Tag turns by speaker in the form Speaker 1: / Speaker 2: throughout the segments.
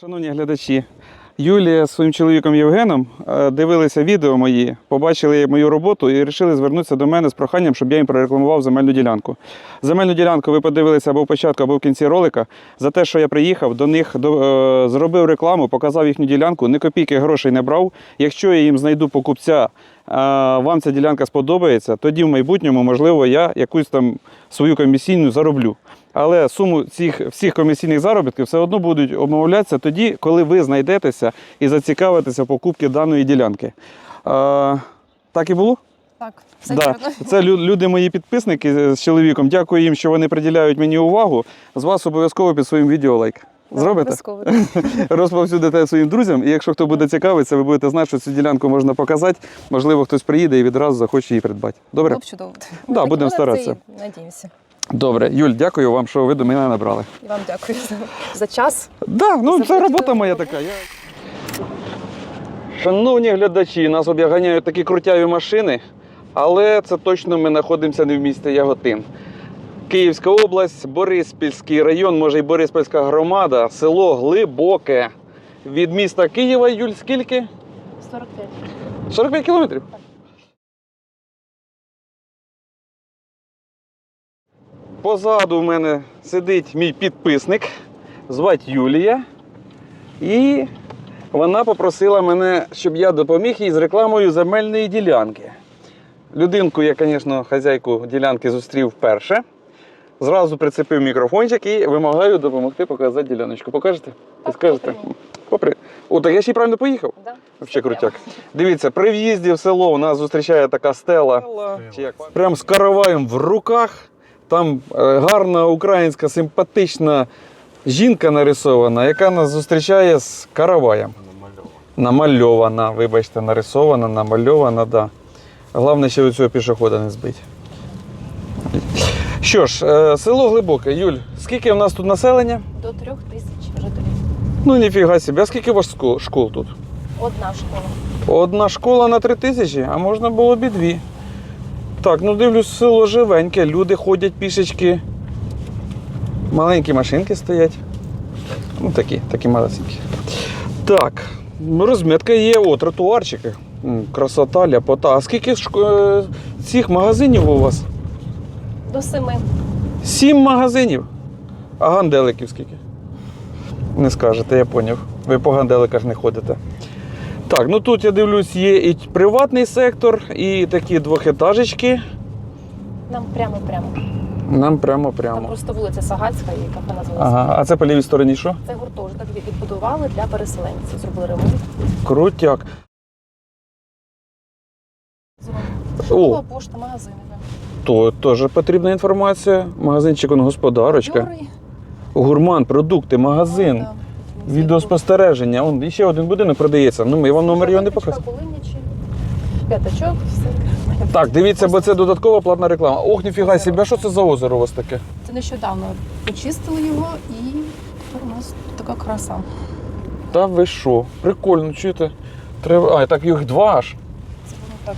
Speaker 1: Шановні глядачі, Юлія з своїм чоловіком Євгеном е, дивилися відео мої, побачили мою роботу і вирішили звернутися до мене з проханням, щоб я їм прорекламував земельну ділянку. Земельну ділянку ви подивилися або в початку, або в кінці ролика. За те, що я приїхав до них, до, е, зробив рекламу, показав їхню ділянку, ні копійки грошей не брав. Якщо я їм знайду покупця, а вам ця ділянка сподобається, тоді в майбутньому, можливо, я якусь там свою комісійну зароблю. Але суму цих всіх комісійних заробітків все одно будуть обмовлятися тоді, коли ви знайдетеся і зацікавитеся в покупці даної ділянки. А, так і було?
Speaker 2: Так, все
Speaker 1: Да.
Speaker 2: вірно.
Speaker 1: Це люди, мої підписники з чоловіком. Дякую їм, що вони приділяють мені увагу. З вас обов'язково під своїм відео лайк. Зробите? Розповсюдите своїм друзям, і якщо хто буде цікавитися, ви будете знати, що цю ділянку можна показати. Можливо, хтось приїде і відразу захоче її придбати. Добре?
Speaker 2: Було б чудово.
Speaker 1: Да, будемо старатися.
Speaker 2: Надіємося.
Speaker 1: Добре, Юль, дякую вам, що ви до мене набрали.
Speaker 2: І вам дякую за, за час.
Speaker 1: Да, ну
Speaker 2: За
Speaker 1: це робота моя така. Я... Шановні глядачі, нас об'яганяють такі крутяві машини, але це точно ми знаходимося не в місті Яготин. Київська область, Бориспільський район, може й Бориспільська громада, село Глибоке. Від міста Києва, Юль, скільки?
Speaker 2: 45.
Speaker 1: 45 кілометрів. Позаду в мене сидить мій підписник, звать Юлія. І вона попросила мене, щоб я допоміг їй з рекламою земельної ділянки. Людинку я, звісно, хазяйку ділянки зустрів вперше. Зразу прицепив мікрофончик і вимагаю допомогти показати діляночку. Покажете? Ви
Speaker 2: Так,
Speaker 1: скажете? Попри. О, так я ще й правильно поїхав?
Speaker 2: Да?
Speaker 1: Вообще крутяк. Дивіться, при в'їзді в село у нас зустрічає така стела. Прям з караваєм в руках. Там е, гарна українська симпатична жінка нарисована, яка нас зустрічає з караваєм. Намальована, вибачте, нарисована, намальована, да. Головне, ще цього пішохода не збить. Що ж, е, село Глибоке, Юль, скільки у нас тут населення?
Speaker 2: До трьох тисяч жителів.
Speaker 1: Ну, ніфіга собі. А скільки у вас школ, школ тут?
Speaker 2: Одна школа.
Speaker 1: Одна школа на три тисячі, а можна було б і дві. Так, ну дивлюсь, село живеньке, люди ходять пішечки. Маленькі машинки стоять. Ну, такі, такі малесенькі. Так, ну, розмітка є, о, тротуарчики. Красота, ляпота. А скільки шко- е, цих магазинів у вас?
Speaker 2: До семи.
Speaker 1: Сім магазинів. А ганделиків скільки? Не скажете, я поняв. Ви по ганделиках не ходите. Так, ну тут я дивлюсь, є і приватний сектор, і такі двохетажечки.
Speaker 2: Нам прямо-прямо.
Speaker 1: Нам прямо
Speaker 2: Там просто вулиця Сагацька і кафе називається.
Speaker 1: Ага, а це по лівій стороні що?
Speaker 2: Це гуртожиток відбудували для переселенців. Зробили ремонт.
Speaker 1: Крутяк. О,
Speaker 2: пошта, магазини.
Speaker 1: то теж потрібна інформація. Магазинчик он господарочка. Гурман, продукти, магазин.
Speaker 2: Да, да.
Speaker 1: Відеоспостереження. Он ще один будинок продається. Ну, ми вам номер його не.
Speaker 2: Кулиничі. П'ятачок, все.
Speaker 1: Так, дивіться, бо це додаткова платна реклама. Ох, ніфіга себе, що це за озеро у вас таке?
Speaker 2: Це нещодавно почистили його і у нас така краса.
Speaker 1: Та ви що? Прикольно, чуєте? Треба. А, так їх два аж.
Speaker 2: Це воно так.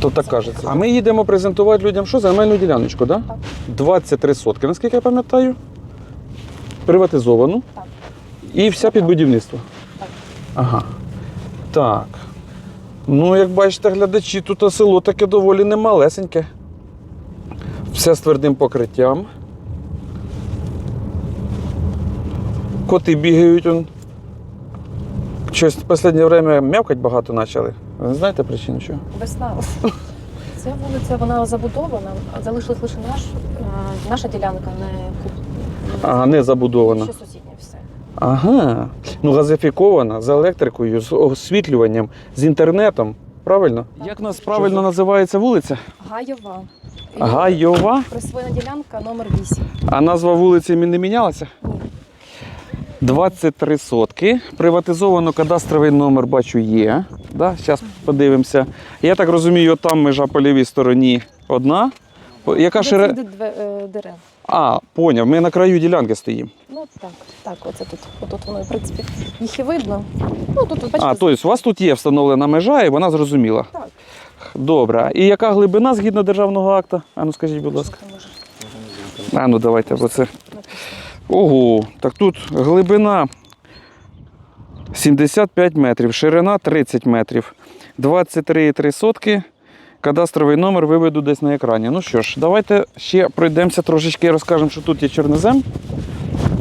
Speaker 1: То так кажеться. А ми їдемо презентувати людям що? Земельну діляночку, так?
Speaker 2: Так.
Speaker 1: 23 сотки, наскільки я пам'ятаю. Приватизовану.
Speaker 2: Так.
Speaker 1: І вся під будівництво. Ага. Так. Ну, як бачите, глядачі, тут село таке доволі немалесеньке. Все з твердим покриттям. Коти бігають. Он. Щось в останнє время м'явкать багато почали. Ви не знаєте причину чого?
Speaker 2: Весна. Ця вулиця вона забудована, а залишилась лише наш, е, наша ділянка не
Speaker 1: Ага, не забудована.
Speaker 2: Ще сусідня все.
Speaker 1: Ага. Ну, газифікована з електрикою, з освітлюванням, з інтернетом. Правильно? Як у нас правильно називається вулиця?
Speaker 2: Гайова.
Speaker 1: Гайова.
Speaker 2: Присвоєна ділянка номер 8.
Speaker 1: А назва вулиці не мінялася?
Speaker 2: Ні.
Speaker 1: 23 сотки. Приватизовано кадастровий номер бачу є. Да? Зараз подивимося. Я так розумію, там межа по лівій стороні одна. Яка шире...
Speaker 2: две- е, дерев.
Speaker 1: А, поняв, ми на краю ділянки стоїмо.
Speaker 2: Ну так, так, оце тут. Отут воно, в принципі, їх і видно. Ну тут, бачите,
Speaker 1: А, тобто у вас тут є встановлена межа і вона зрозуміла.
Speaker 2: Так.
Speaker 1: Добре. І яка глибина згідно державного акта? А ну скажіть, будь ласка.
Speaker 2: Може,
Speaker 1: А ну давайте, бо це. Ого, так тут глибина 75 метрів, ширина 30 метрів, 23,3 сотки. Кадастровий номер виведу десь на екрані. Ну що ж, давайте ще пройдемося трошечки, розкажемо, що тут є чорнозем.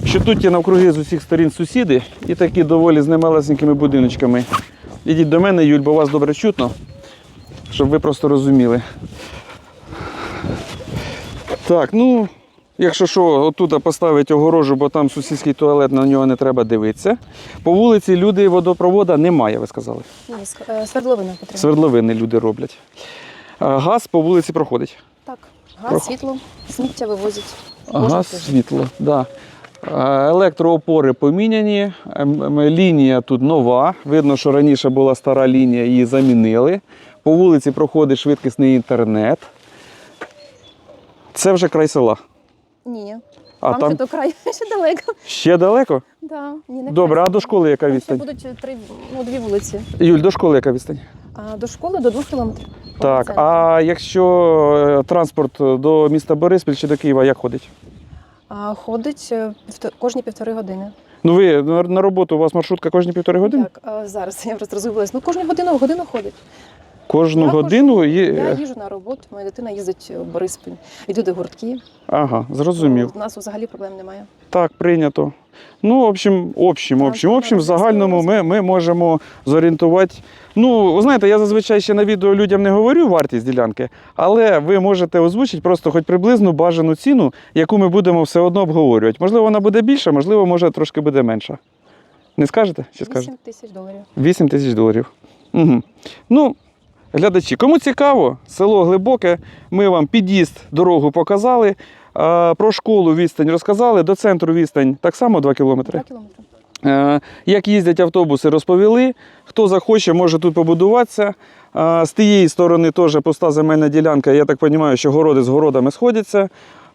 Speaker 1: Що тут є навкруги з усіх сторін сусіди і такі доволі з немалесенькими будиночками. Ідіть до мене, Юль, бо вас добре чутно, щоб ви просто розуміли. Так, ну, якщо що, отут поставить огорожу, бо там сусідський туалет, на нього не треба дивитися. По вулиці люди водопровода немає, ви сказали.
Speaker 2: Ні, ск- е.
Speaker 1: Свердловини люди роблять. А Газ по вулиці проходить.
Speaker 2: Так, газ, світло, сміття вивозять.
Speaker 1: Газ,
Speaker 2: тиждень.
Speaker 1: світло, да. Е, Електроопори поміняні, ем, ем, лінія тут нова. Видно, що раніше була стара лінія, її замінили. По вулиці проходить швидкісний інтернет. Це вже край села.
Speaker 2: Ні,
Speaker 1: А
Speaker 2: там,
Speaker 1: там
Speaker 2: ще до краю ще далеко.
Speaker 1: ще далеко?
Speaker 2: Да, ні, не
Speaker 1: Добре, а до школи яка
Speaker 2: Там ще будуть е, три, ну, дві вулиці.
Speaker 1: Юль, до школи яка відстань?
Speaker 2: До школи до двох кілометрів.
Speaker 1: Так, а якщо е, транспорт до міста Бориспіль чи до Києва, як ходить?
Speaker 2: Ходить е, кожні півтори години.
Speaker 1: Ну ви на роботу у вас маршрутка кожні півтори години?
Speaker 2: Так, зараз я просто розгубилась. Ну кожну годину годину ходить.
Speaker 1: Кожну
Speaker 2: Я
Speaker 1: годину є.
Speaker 2: Я їжджу на роботу, моя дитина їздить в Бориспіль. Йду до гуртки.
Speaker 1: Ага, зрозумів.
Speaker 2: У нас взагалі проблем немає.
Speaker 1: Так, прийнято. Ну, в общем, общем, общем, в общем, в загальному ми, ми можемо зорієнтувати. Ну, знаєте, я зазвичай ще на відео людям не говорю вартість ділянки, але ви можете озвучити просто хоч приблизну бажану ціну, яку ми будемо все одно обговорювати. Можливо, вона буде більша, можливо, може трошки буде менша. Не скажете? Чи скажете?
Speaker 2: 8 тисяч доларів.
Speaker 1: 8 тисяч доларів. Угу. Ну, глядачі, кому цікаво, село Глибоке, ми вам під'їзд, дорогу показали. Про школу відстань розказали, до центру відстань так само 2 кілометри.
Speaker 2: 2 кілометри.
Speaker 1: Е, Як їздять автобуси, розповіли. Хто захоче, може тут побудуватися. З тієї сторони теж пуста земельна ділянка. Я так розумію, що городи з городами сходяться.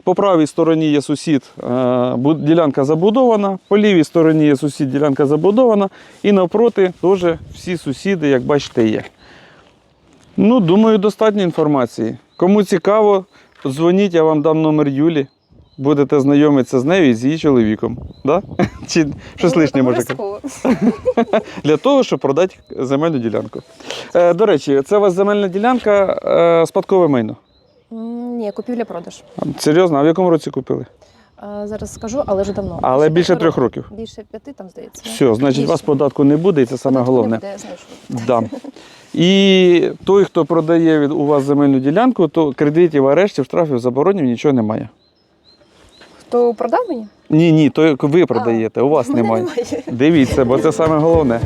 Speaker 1: По правій стороні є сусід, е, ділянка забудована, по лівій стороні є сусід, ділянка забудована. І навпроти теж всі сусіди, як бачите, є. Ну, думаю, достатньо інформації. Кому цікаво, дзвоніть, я вам дам номер Юлі. Будете знайомитися з нею і з її чоловіком. Да? Чи щось лишнє може. Для того, щоб продати земельну ділянку. Е, до речі, це у вас земельна ділянка е, спадкове майно.
Speaker 2: Ні, купівля-продаж.
Speaker 1: Серйозно, а в якому році купили?
Speaker 2: Зараз скажу, але вже давно.
Speaker 1: Але більше трьох років.
Speaker 2: Більше п'яти там здається.
Speaker 1: Все, значить, у вас податку не буде, і це саме
Speaker 2: Податку не буде, що-
Speaker 1: Да. І той, хто продає від у вас земельну ділянку, то кредитів, арештів, штрафів, заборонів нічого немає.
Speaker 2: Хто продав мені?
Speaker 1: Ні, ні, то ви продаєте, у вас немає.
Speaker 2: немає.
Speaker 1: Дивіться, бо це саме головне.